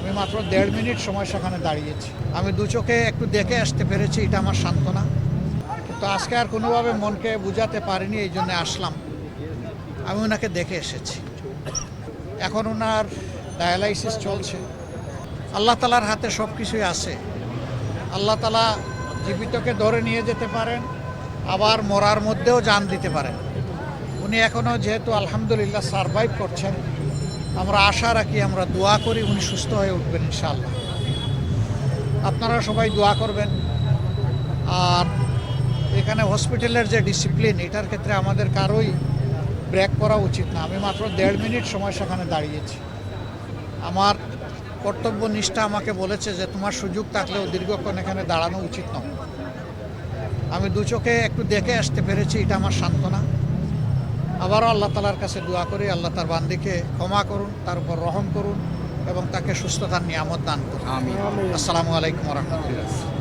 আমি মাত্র দেড় মিনিট সময় সেখানে দাঁড়িয়েছি। আমি দু চোখে একটু দেখে আসতে পেরেছি, এটা আমার সান্ত্বনা। তো আজকে আর কোনোভাবে মনকে বুঝাতে পারিনি, এই জন্য আসলাম। আমি ওনাকে দেখে এসেছি। এখন ওনার ডায়ালাইসিস চলছে। আল্লাহ তালার হাতে সব কিছুই আছে। আল্লাহ তালা জীবিতকে ধরে নিয়ে যেতে পারেন, আবার মরার মধ্যেও জান দিতে পারেন। উনি এখনও যেহেতু আলহামদুলিল্লাহ সারভাইভ করছেন আমরা আশা রাখি আমরা দোয়া করি উনি সুস্থ হয়ে উঠবেন ইনশাল্লাহ আপনারা সবাই দোয়া করবেন। আর এখানে হসপিটালের যে ডিসিপ্লিন, এটার ক্ষেত্রে আমাদের কারোই ব্রেক করা উচিত না। আমি মাত্র দেড় মিনিট সময় সেখানে দাঁড়িয়েছি। আমার কর্তব্য নিষ্ঠা আমাকে বলেছে যে তোমার সুযোগ থাকলেও দীর্ঘক্ষণ এখানে দাঁড়ানো উচিত নয়। আমি দু চোখে একটু দেখে আসতে পেরেছি, এটা আমার সান্ত্বনা। আবারও আল্লাহ তালার কাছে দোয়া করি আল্লাহ তার বান্দিকে ক্ষমা করুন তার উপর রহম করুন এবং তাকে সুস্থতার নিয়ামত দান করুন। আসসালামু আলাইকুম রহমতুল্লাহ।